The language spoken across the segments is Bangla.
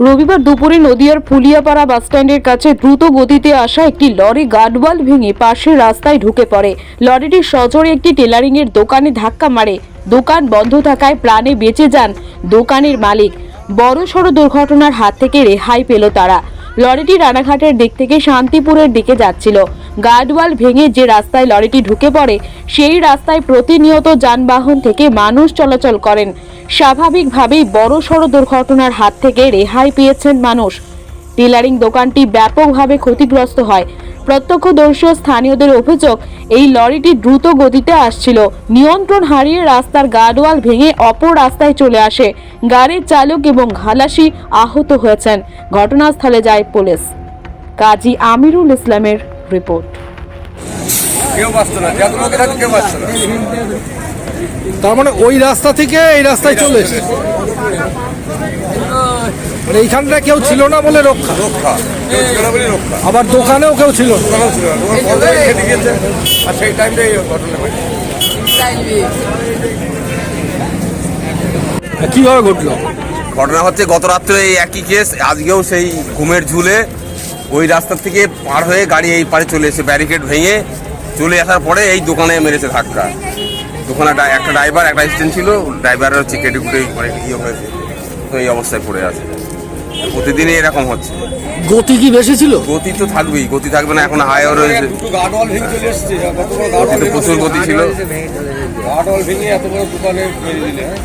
রবিবার দুপুরে নদিয়ার ফুলিয়াপাড়া বাসস্ট্যান্ডের কাছে দ্রুত গতিতে আসা একটি লরি গার্ডওয়াল ভেঙে পাশের রাস্তায় ঢুকে পড়ে। লরিটি সজোরে একটি টেলারিংয়ের দোকানে ধাক্কা মারে। দোকান বন্ধ থাকায় প্রাণে বেঁচে যান দোকানের মালিক। বড়সড় দুর্ঘটনার হাত থেকে রেহাই পেল তারা। লরিটি রানাঘাটের দিক থেকে শান্তিপুরের দিকে যাচ্ছিল। গার্ডওয়াল ভেঙে যে রাস্তায় লরিটি ঢুকে পড়ে, সেই রাস্তায় প্রতিনিয়ত যানবাহন থেকে মানুষ চলাচল করেন। স্বাভাবিকভাবেই বড় সড় দুর্ঘটনার হাত থেকে রেহাই পেয়েছেন মানুষ। টেলারিং দোকানটি ব্যাপকভাবে ক্ষতিগ্রস্ত হয়। প্রত্যক্ষদর্শী স্থানীয়দের অভিযোগ এই লরিটি দ্রুত গতিতে আসছিল। নিয়ন্ত্রণ হারিয়ে রাস্তার গার্ডওয়াল ভেঙে অপর রাস্তায় চলে আসে। গাড়ির চালক এবং খালাসি আহত হয়েছেন। ঘটনাস্থলে যায় পুলিশ। কাজী আমিরুল ইসলামের রিপোর্ট। তার মানে ওই রাস্তা থেকে এই রাস্তায় চলে এসেছে। মানে এইখানটা কেউ ছিল না বলে রক্ষা। রক্ষা। কেউ ছিল না বলে রক্ষা। আবার দোকানেও কেউ ছিল না। দোকানও ছিল না। দোকান বন্ধ খেতে গিয়েছে আর সেই টাইমটাই এই ঘটনা ঘটে কীভাবে ঘটলো? ঘটনা হচ্ছে গত রাত্রে এই একই কেস আজকেও সেই ঘুমের ঝুলে ওই রাস্তা থেকে পার হয়ে গাড়ি এই পারে চলে এসে ব্যারিকেড ভেঙে চলে আসার পরে এই দোকানে মেরেছে ধাক্কা। দোকানে ডা- একটা ড্রাইভার একটা স্ট্যান্ড ছিল ড্রাইভারের হচ্ছে কেটে কুটে অনেক ইয়ে হয়েছে। তো এই অবস্থায় পড়ে আছে। প্রতিদিনই এরকম হচ্ছে। গতি কি বেশি ছিল? গতি তো থাকবেই গতি থাকবে না এখন হাইওয়ে রয়েছে গতি তো প্রচুর গতি ছিল। গার্ডওয়াল ভেঙে এত বড় দোকানে মেরে দিলে হ্যাঁ?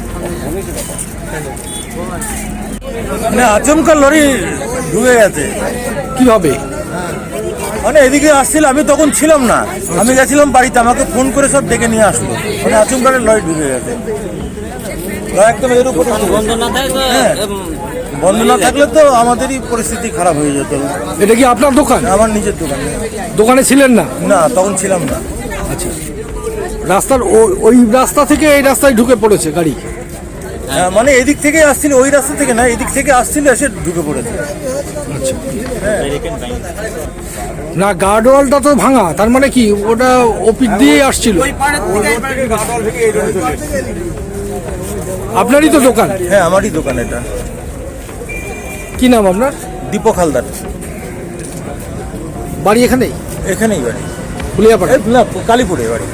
মানে আচমকা লরি ঢুকে গেছে। কীভাবে মানে এদিকে আসছিল আমি তখন ছিলাম না। আমি গেছিলাম বাড়িতে আমাকে ফোন করে সব ডেকে নিয়ে আসলো। মানে আচমকা লরি ঢুকে গেছে। একদম এর উপরে বন্ধ না থাকলে বন্ধ না থাকলে তো আমাদেরই পরিস্থিতি খারাপ হয়ে যেত। এটা কি আপনার দোকান? আমার নিজের দোকান। দোকানে ছিলেন না? না তখন ছিলাম না। আচ্ছা। রাস্তার ওই রাস্তা থেকে এই রাস্তায় ঢুকে পড়েছে গাড়ি? হ্যাঁ, মানে এদিক থেকে আসছিল ওই রাস্তা থেকে না এদিক থেকে আসছিল এসে ঢুকে পড়েছে। না গার্ডওয়ালটা তো ভাঙা তার মানে কি ওটা ওপিট দিয়ে আসছিল। আপনারই তো দোকান? হ্যাঁ আমারই দোকান এটা। কি নাম আপনার? দীপক হালদার। বাড়ি এখানেই? এখানেই বাড়ি। ফুলিয়াপাড়া। না, কালীপুরে বাড়ি।